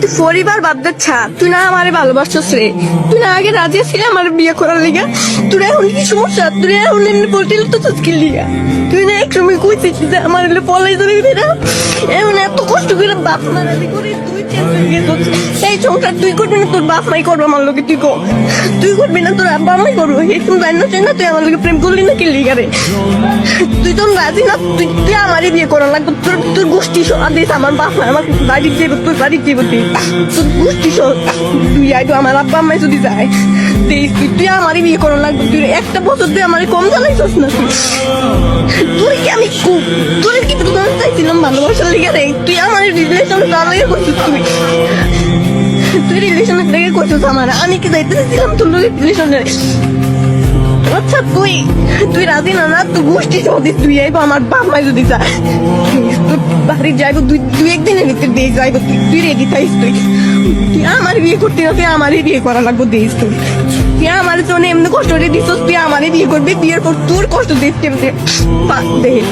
তুই পরিবার বাদ দে, ছা। তুই না আমারে ভালোবাসছস রে। তুই না আগে রাজি ছিলি আমার বিয়ে করার লিগা। তোর এখন কি সমস্যা? তুই এখন এমনি বলতিল তো তুই লিগা। তুই না এক সময় কইছিস যে আমার পলাই যাবে না এমন এত কষ্ট করে বাপ মারা করে, তুই এই সংসার তুই করবি না, তোর বাপ মাই করবে আমার লোকে তুই কো। তুই করবি না, তোর আব্বা মাই করব। এই তুমি জানি না চাই না তুই আমার লোকে প্রেম করলি না কি লিগা রে? তুই তো রাজি না, তুই তুই আমারই বিয়ে করা লাগবে। তোর তোর গোষ্ঠী দিস আমার বাপ মা আমার বাড়ি যাইব তোর বাড়ি যাইব তুই তোর গোষ্ঠী তুই আইতো আমার আব্বা আম্মাই যদি যায় তুই তুই আমারই বিয়ে করা লাগবে। তুই একটা বছর তুই আমারই কম জানাইছিস না তোর চাইছিলাম ভালোবাসার লিগে রে। তুই আমার রিলেশন লাগে করছিস তুই তুই রিলেশনের লেগে করছিস আমার। আমি কি যাইতে চাইছিলাম তোর রিলেশনের আচ্ছা তুই তুই রাজি না না? তুই গোষ্ঠী যদি তুই আইব, আমার বাপ মাই যদি যায় তোর বাড়ি যাইব দুই দুই একদিনের ভিতরে দিয়ে যাইব। তুই রেডি থাইস তুই। তুই আমার বিয়ে করতে তুই আমারই বিয়ে করা লাগবো দিস তুই। তুই আমার জন্য এমনি কষ্ট করে দিছস তুই আমারে বিয়ে করবি, বিয়ের পর তোর কষ্ট দিস কেমনে দেখে।